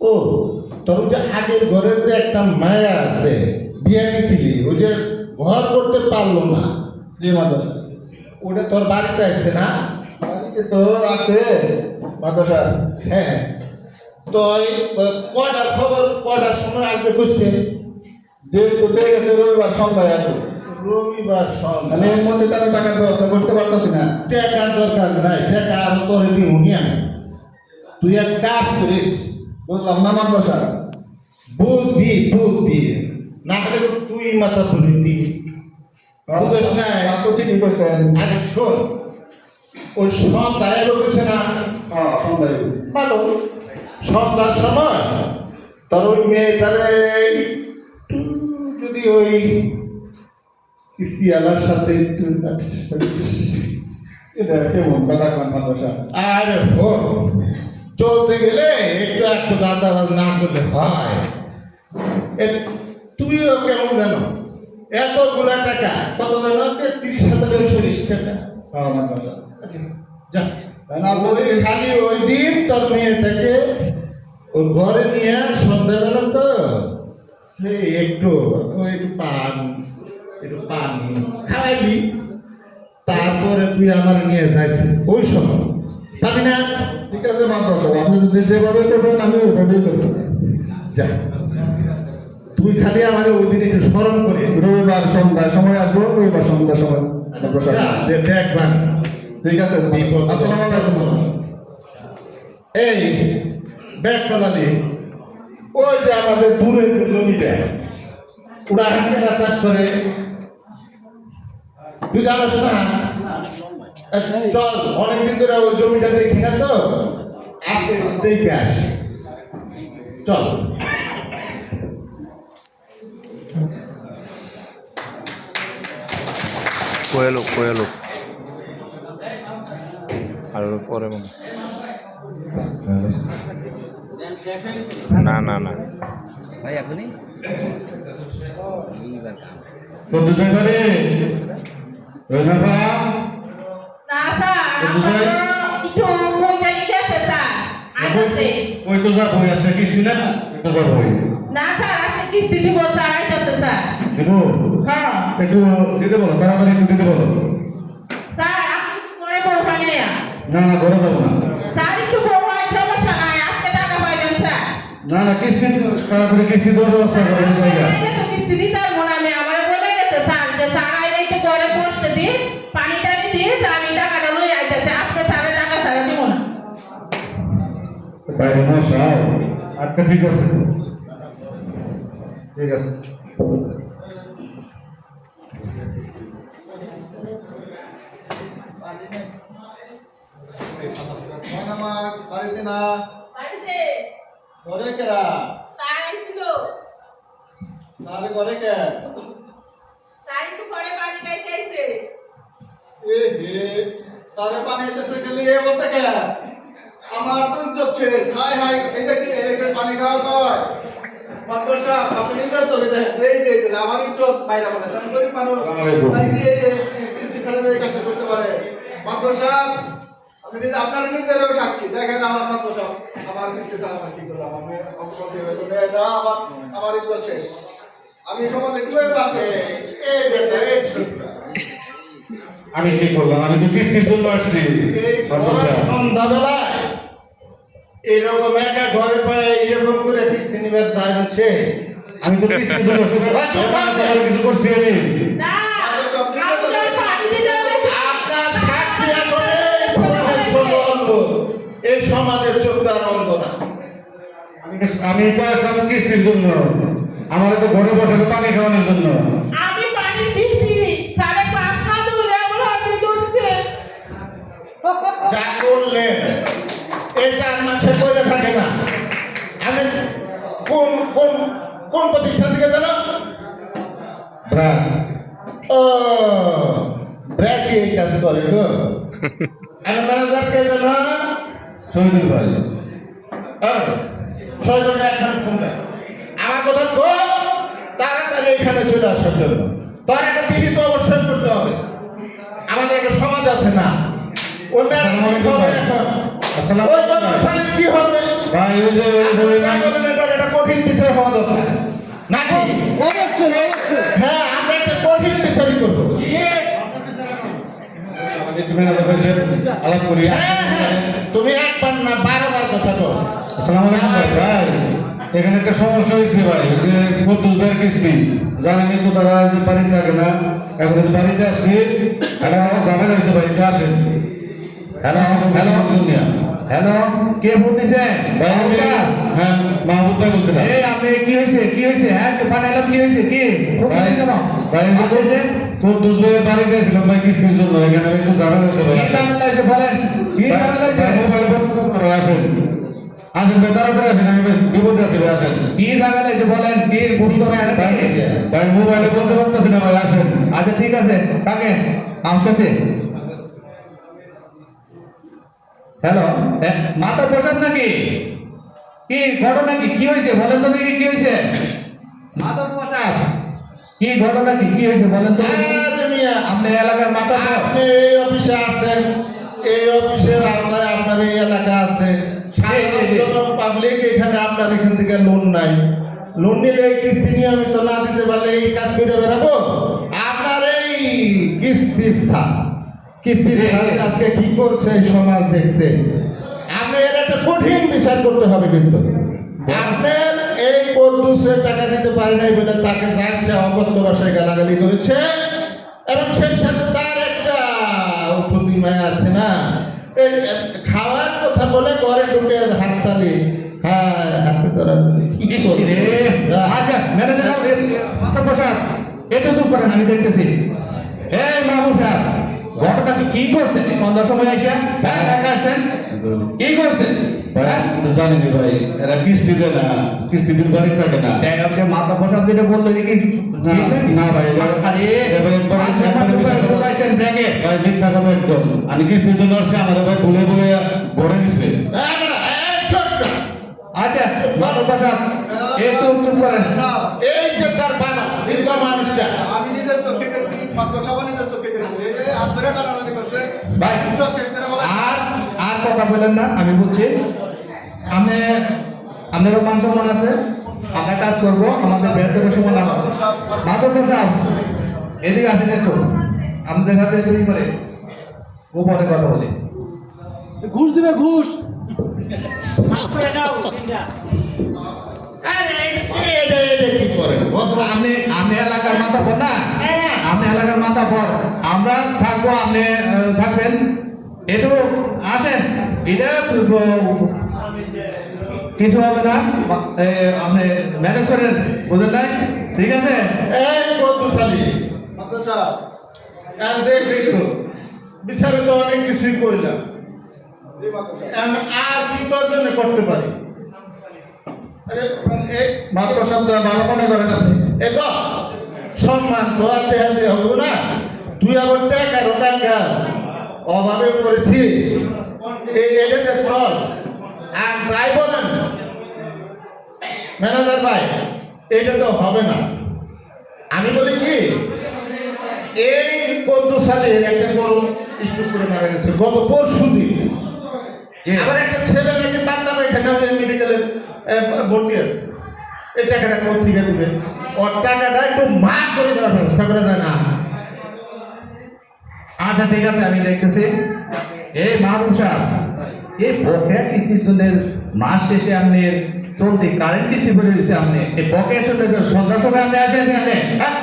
ও তোর যে আগের ঘরের যে একটা মায়া আছে বিয়ে দিছিলি ওই যে ঘর করতে পারল না। জি মাদ্রাসা। ওটা তোর বাড়িতে আসছে না? বাড়িতে তো আছে মাদ্রাসা। হ্যাঁ তো কটার খবর কটার সময় আসবে বুঝতে? ডেট তো দিয়ে গেছে রবিবার সন্ধ্যায় আসবে। রবিবার মানে এর মধ্যে তারা টাকার ব্যবস্থা করতে পারতেছি না। টাকার দরকার নাই টাকা আরও করে দিই উনি আমি। তুই এক কাজ করিস বুঝলাম না মাদ্রাসা বুঝবি বুঝবি না হলে তুই মাথা ফুলিতি বুঝিস না? ঠিকই করছেন আরে শোন ওই সন্ধ্যায় এলো বলছে না? সন্ধ্যায় ভালো। সন্ধ্যার সময় তোর ওই মেয়েটারে যদি ওই কিস্তিওয়ালার সাথে একটু এটা কেমন? কথা কন মাদ্রাসা আর হো চলতে গেলে একটু একটু দান্দাবাজ না করলে হয়। তুইও কেমন জানো? এতগুলা টাকা কত জানো? তিরিশ হাজার চল্লিশ টাকা। হ্যাঁ আচ্ছা, ওই খালি ওই দিন তোর মেয়েটাকে ওর ঘরে নিয়ে সন্ধ্যাবেলা তো একটু ওই একটু পান একটু পানি খাওয়াইবি তারপরে তুই আমার নিয়ে যাইস। ওই সময়। পাবি না। ঠিক আছে মাদ্রাসা আপনি যদি যেভাবে করবেন আমি ওইভাবেই করব। যা। তুই খালি আমার ওই দিন একটু স্মরণ করে। রবিবার সন্ধ্যায় সময় আসব রবিবার সন্ধ্যার সময়। মাদ্রাসা যা, দে- দেখবান ঠিক আছে এই ব্যাগ পালালি ওই যে আমাদের দূরের যে জমিটা ওরা হাঁকেরা চাষ করে। তুই জানাস না? চল অনেকদিন ধরে ওই জমিটা দেখি না তো? আজকে দেখে আস। চল। কোয়েলো কোয়েলো আর পরে মনে না না না। ভাই এখনই? বন্ধু ওই তো যা বই আছে কিস্তি না তো যা বই না স্যার আজকে কিস্তি দিব স্যার আইতাছে স্যার দেবো হ্যাঁ একটু দিতে বলো তাড়াতাড়ি একটু দিতে বলো স্যার আপনি পরে নিয়ে না না ঘরে যাব না স্যার একটু আই সমস্যা নাই আজকে টাকা পাইবেন স্যার না না কিস্তি তাড়াতাড়ি কিস্তি দেওয়ার ব্যবস্থা করো তো কিস্তি দিতাম মনে আমি আমার বলে গেছে স্যার স্যার একটু দিস আমি টাকাটা লই আইতেছে আজকে স্যারের টাকা স্যার দিব না বাইরে মশা আচ্ছা ঠিক আছে ঠিক আছে বাড়িতে না বাড়িতে ঘরে কেরা স্যার আইছিল তাহলে ঘরে কে স্যার একটু ঘরে পানি খাইতে আইছে এ হে সারে পানি এসে গেলি এ বলতে কে? আমার তো ইজ্জত শেষ। হাই হাই এটা কি এটা পানি খাওয়া কয়? মাদ্রাসা আপনি নিজে চলে যায় এই যে আমার ইজ্জত। বাইরে বলে সান্তরি মানুষ। তাই দিয়ে যে কিস্তি সারে এই কাজ করতে পারে। মাদ্রাসা আপনি নিজে আপনার নিজেরও সাক্ষী। দেখেন আমার মাদ্রাসা আমার কিস্তি সারা আমার কি করলাম? আমি হয়ে এটা আমার আমার ইজ্জত শেষ। আমি সমাজে কীভাবে বাঁচবো এই এই আমি কি করলাম আমি তো কিস্তির জন্য আসছি। এই সন্ধ্যাবেলায় এরকম একা ঘরে পায়ে এরকম করে কিস্তি নিবে দাম সে। আমি তো কিস্তির জন্য আসছি কিছু করছি আমি। এই সমাজের অন্ধ। এই সমাজের চোখটা আর অন্ধ না। আমি তো আসলাম কিস্তির জন্য। আমার তো ঘরে বসে পানি খাওয়ানোর জন্য। যা করলেন এটা মানুষের করে থাকে না। আমি কোন কোন কোন প্রতিষ্ঠান থেকে জানো? ব্রা ও ব্র্যাকি এই কাজ করে গো আমি ম্যানেজার কে জানো? শহীদুল ভাই। সহযোগে এখন ফোন দেয়। আমার কথা তো তাড়াতাড়ি এখানে চলে আসার জন্য। তার একটা বিহিত অবশ্যই করতে হবে। আমাদের একটা সমাজ আছে না। ওই কি খবর এখন আসসালামু ওই ভাই। কি হবে? ভাই ওই যে ওই একটা কঠিন বিষয় হওয়া দরকার। নাকি? অবশ্যই অবশ্যই। হ্যাঁ আমরা একটা কঠিন বিচারই করব। আলাপ করি। হ্যাঁ হ্যাঁ। তুমি একবার না বারবার কথা কো আসসালামু আলাইকুম ভাই। ভাই এখানে একটা সমস্যা হয়েছে ভাই যে কদ্দুস ভাইয়ের কিস্তি জানেনই তো তারা বাড়িতে থাকে না এখন বাড়িতে আসছি হ্যালো ঝামেলা হয়েছে বাড়িতে আসেন। হ্যালো হ্যালো হ্যালো কে ভাই হ্যাঁ মাহবুব ভাই বলছিলাম। এই আপনি কি হয়েছে কি হয়েছে? হ্যাঁ তো পাঠালাম কি হয়েছে কি? ফোন কেন ভাই বলছি কদ্দুস ভাইয়ের বাড়িতে এসেছিলাম ভাই কিস্তির জন্য। এখানে একটু ঝামেলা হয়েছে ভাই ঝামেলা হয়েছে বলেন। কি ঝামেলা হয়েছে? মোবাইল করো, আসেন। আসেন ভাই তাড়াতাড়ি আসেন আমি বিপদে আছি ভাই আসেন। কি ঝামেলা হয়েছে বলেন কি ফোন করে ভাই মোবাইলে বলতে পারতেছি না ভাই আসেন। আচ্ছা ঠিক আছে তাকে আসতেছে হ্যালো মাথা প্রসাদ নাকি? কি ঘটনা কি? কি হয়েছে? বলেন তো দেখি কি হয়েছে। মাথা প্রসাদ কি ঘটনা কি? কি হয়েছে? বলেন তো আপনার এলাকার মাথা আপনি এই অফিসে আসছেন এই অফিসের আওতায় আপনার এই এলাকা আছে। পাবলিক এখানে আপনার এখান থেকে লোন নাই। লোন নিলে এই কিস্তি নিয়মিত না দিতে পারলে এই কাজ করে বেরাবো আপনার এই কিস্তির ছাপ কিস্তির ছাপ আজকে কি করছে সমাজ দেখছে আপনি এর একটা কঠিন বিচার করতে হবে কিন্তু। আপনার এই কদ্দুসের টাকা দিতে পারে নাই বলে তাকে যাচ্ছে অগত্য ভাষায় গালাগালি করেছে। এবং সেই সাথে তার একটা প্রতিমায় আছে না? এই খাওয়ার কথা বলে ঘরে ঢুকে হাততালি। হ্যাঁ হাতে ধরা রে। আচ্ছা ম্যানেজার সাহেব, এ, মাথা প্রসাদ চুপ করেন আমি দেখতেছি। এই মাহবুব সাহেব ঘটনা কি? কি করছেন? সন্ধ্যার সময় আসিয়া হ্যাঁ একা আসছেন? কি করছেন? ভাই হ্যাঁ? আপনি জানেনই ভাই এরা কিস্তি দেয় না কিস্তি দিন বাড়ি থাকে না। আমাকে মাথা প্রসাদ যেটা বলল নাকি? না ভাই, ভাই মিথ্যা কথা একদম। আমি কিস্তির জন্য আসছি আমার ভাই বলে বলে ঘরে নিছে। হ্যাঁ, ছোট্ট। আচ্ছা মাথা প্রসাদ একটু চুপ করেন। এই যে তার বাবা বৃদ্ধ মানুষটা। আমি নিজের চোখে দেখছি মাত্র সবাই নিজের চোখে আর আর কথা বলেন না আমি বলছি আপনি আপনারও মান সম্মান আছে আমরা কাজ করব আমাদের বেড়ে সময় না মাধব প্রসাদ এদিকে আসেন একটু। আমাদের সাথে তৈরি করে গোপনে কথা বলি। ঘুষ দিবে ঘুষ। এটা কি করেন ভদ্র আপনি আপনি এলাকার মাথা পর না? হ্যাঁ। আপনি এলাকার মাথা পর। আমরা থাকব আপনি থাকবেন। একটু আসেন। এটা কিছু হবে না। আপনি ম্যানেজ করেন বুঝলেন নাই? ঠিক আছে? এই বন্ধুশালী সাহেব আর দেখলি তো বিচারে তো অনেক কিছুই কইলাম। আর কি জন্য করতে পারি? মাত্র সপ্তাহ ভালো মনে করেন আপনি। এ তো সম্মান আর টেহা দিয়ে হবে না। তুই আবার টাকা রোটাঙ্গা অভাবে পড়েছিস এই এটাতে চল। আর যাই বলেন ম্যানেজার ভাই, এটা তো হবে না। আমি বলি কি, এই পদ্ম সালের একটা গরু স্টুপ করে মারা গেছে। গত পরশু দিন আবার একটা ছেলে নাকি বাংলা এখানে মেডিকেলে ভর্তি আছে এই টাকাটা কোথা থেকে দেবে ওর টাকাটা একটু মাফ করে দেওয়ার ব্যবস্থা করে দেয় না আচ্ছা ঠিক আছে, আমি দেখতেছি। এই মাহবুব সাহেব এই বকেয়া কিস্তির জন্য মাস শেষে আপনি চলতি কারেন্ট কিস্তি করে দিচ্ছে আপনি। এই বকেয়া শুনে তো সন্ধ্যার সময় আপনি আসেন এখানে হ্যাঁ?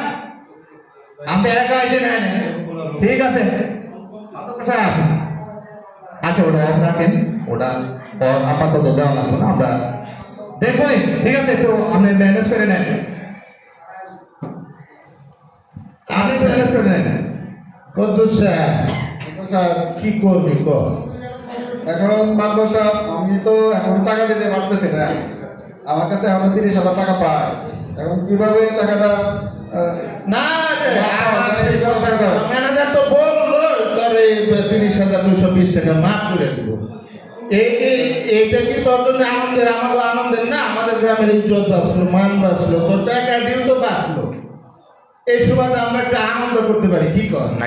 আপনি একা আসেন ঠিক আছে। সাহেব আচ্ছা ওটা অফ রাখেন ওটা আপাতত দেওয়া লাগবে না আমরা দেখবই ঠিক আছে একটু আপনি ম্যানেজ করে নেন। আপনি ম্যানেজ করে নেন। কদ্দুর সাহেব সাহেব কি করবি কর? এখন মাত্র সাহেব আমি তো এখন টাকা দিতে পারতেছি না। আমার কাছে এখন তিরিশ হাজার টাকা পায়। এখন কীভাবে টাকাটা না তিরিশ হাজার দুশো বিশ টাকা মাফ করে দেবো। এই, এই- এইটা কি তোর জন্য আনন্দের? আমাদের আনন্দের না? আমাদের গ্রামের ইজ্জত বাঁচলো, মান বাঁচলো, তোর টাকা ডিউ তো বাঁচলো। এই সুবাদে আমরা একটা আনন্দ করতে পারি, কি কর?